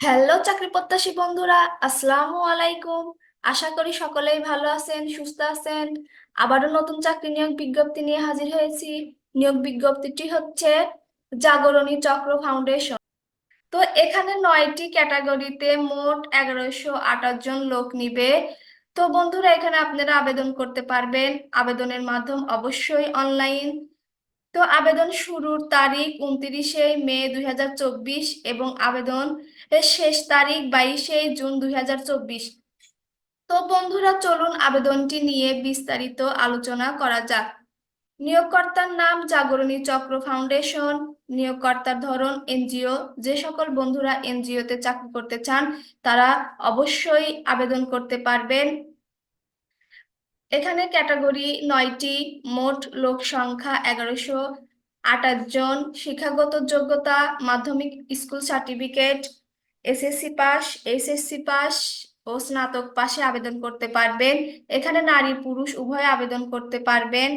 Hello চাকরি প্রত্যাশী বন্ধুরা, আসসালামু আলাইকুম। আশা করি সকলেই ভালো আছেন, সুস্থ আছেন। আবারও নতুন চাকরি নিয়োগ বিজ্ঞপ্তি নিয়ে হাজির হয়েছি। নিয়োগ বিজ্ঞপ্তিটি হচ্ছে জাগরণী চক্র ফাউন্ডেশন। তো এখানে নয়টি ক্যাটাগরিতে মোট এগারোশো আঠাশ জন লোক নিবে। তো বন্ধুরা, এখানে আপনারা আবেদন করতে পারবেন। আবেদনের মাধ্যম অবশ্যই অনলাইন তো আবেদন শুরুর তারিখ উনত্রিশে মে দুই হাজার চব্বিশ এবং আবেদন শেষ তারিখ বাইশে জুন দুই হাজার চব্বিশ। তো বন্ধুরা, চলুন আবেদনটি নিয়ে বিস্তারিত আলোচনা করা যাক। নিয়োগকর্তার নাম জাগরণী চক্র ফাউন্ডেশন। নিয়োগকর্তার ধরন এনজিও। যে সকল বন্ধুরা এনজিওতে চাকরি করতে চান, তারা অবশ্যই আবেদন করতে পারবেন। এখানে ক্যাটাগরি নয়টি, মোট লোক সংখ্যা এগারোশো আটাশ জন, শিক্ষাগত যোগ্যতা, মাধ্যমিক school certificate, SSC pass SSC pass ও স্নাতক পাশে আবেদন করতে পারবেন। এখানে নারী, পুরুষ, উভয় আবেদন করতে পারবেন।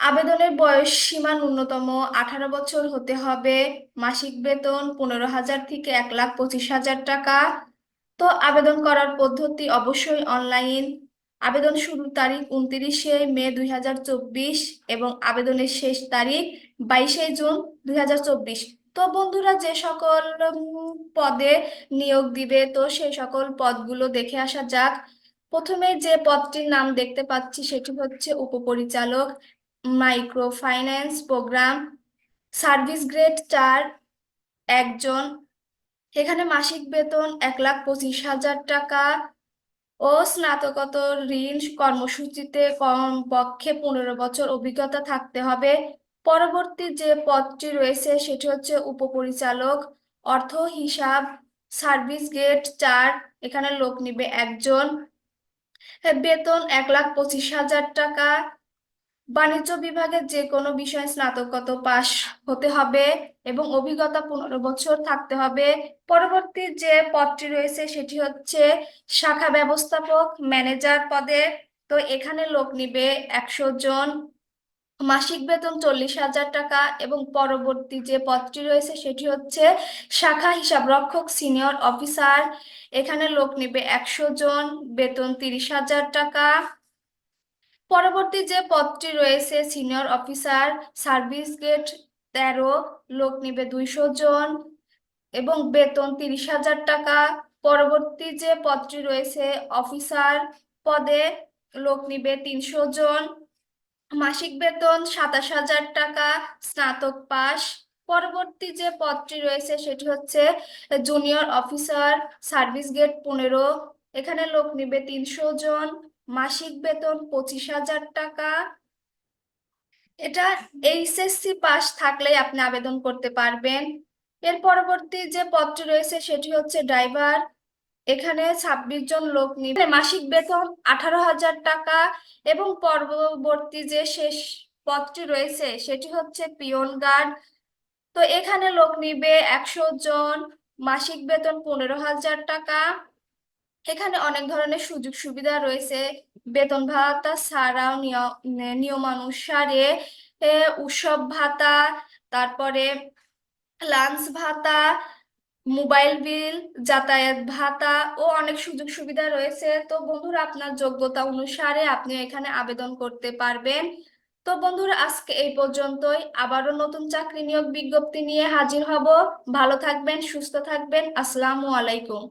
আবেদনের বয়স সীমা ন্যূনতম আঠারো বছর হতে হবে। মাসিক বেতন পনেরো হাজার থেকে এক লাখ পঁচিশ হাজার টাকা। তো আবেদন করার পদ্ধতি অবশ্যই অনলাইন। আবেদন শুরুর তারিখ উনত্রিশে মে দুই হাজার চব্বিশ এবং আবেদনের শেষ তারিখ বাইশে জুন দুই হাজার চব্বিশ। তো বন্ধুরা, যে সকল পদে নিয়োগ দিবে, তো সেই সকল পদগুলো দেখে আসা যাক। প্রথমে যে পদটির নাম দেখতে পাচ্ছি সেটি হচ্ছে উপপরিচালক micro finance program, service grade চার, একজন। এখানে মাসিক বেতন এক লাখ পঁচিশ হাজার টাকা। ও স্নাতকোত্তর ঋণ কর্মসূচিতে কমপক্ষে পনেরো বছর অভিজ্ঞতা থাকতে হবে। পরবর্তী যে পদটি রয়েছে সেটি হচ্ছে উপপরিচালক, অর্থ, হিসাব, সার্ভিস গেট চার, এখানে লোক নিবে একজন। বেতন এক লাখ পঁচিশ হাজার টাকা। বাণিজ্য বিভাগের যে কোনো বিষয়ে স্নাতকোত্তর পাশ হতে হবে এবং অভিজ্ঞতা পনেরো বছর থাকতে হবে। পরবর্তী যে পদটি রয়েছে সেটি হচ্ছে শাখা ব্যবস্থাপক ম্যানেজার পদে। তো এখানে লোক নিবে একশো জন। মাসিক বেতন চল্লিশ হাজার টাকা এবং পরবর্তী যে পদটি রয়েছে সেটি হচ্ছে শাখা হিসাব রক্ষক সিনিয়র অফিসার। এখানে লোক নিবে একশো জন, বেতন তিরিশ হাজার টাকা। পরবর্তী যে পদটি রয়েছে সিনিয়র অফিসার সার্ভিস গেট তেরো, লোক নিবে দুইশো জন এবং বেতন তিরিশ হাজার টাকা। পরবর্তী যে পদটি রয়েছে অফিসার পদে লোক নিবে তিনশো জন। মাসিক বেতন সাতাশ হাজার টাকা, স্নাতক পাস পরবর্তী যে পদটি রয়েছে, সেটি হচ্ছে জুনিয়র অফিসার সার্ভিস গেট পনেরো। এখানে লোক নিবে তিনশো জন। মাসিক বেতন পঁচিশ হাজার টাকা। এটা এইচএসসি পাস থাকলে আপনি আবেদন করতে পারবেন। এর পরবর্তী যে পদটি রয়েছে সেটি হচ্ছে ড্রাইভার এখানে ছাব্বিশ জন লোক নিবে। মাসিক বেতন আঠারো হাজার টাকা এবং পরবর্তী যে শেষ পদটি রয়েছে সেটি হচ্ছে পিয়ন গার্ড। তো এখানে লোক নিবে একশো জন, মাসিক বেতন পনেরো হাজার টাকা। এখানে অনেক ধরনের সুযোগ সুবিধা রয়েছে। বেতন ভাতা ছাড়াও নিয়মানুসারে উৎসব ভাতা, তারপরে লাঞ্চ ভাতা মোবাইল বিল যাতায়াত ভাতা ও অনেক সুযোগ সুবিধা রয়েছে। তো বন্ধুরা, আপনার যোগ্যতা অনুসারে আপনি এখানে আবেদন করতে পারবেন। তো বন্ধুরা, আজকে এই পর্যন্তই। আবারও নতুন চাকরি নিয়োগ বিজ্ঞপ্তি নিয়ে হাজির হব। ভালো থাকবেন, সুস্থ থাকবেন। আসসালামু আলাইকুম।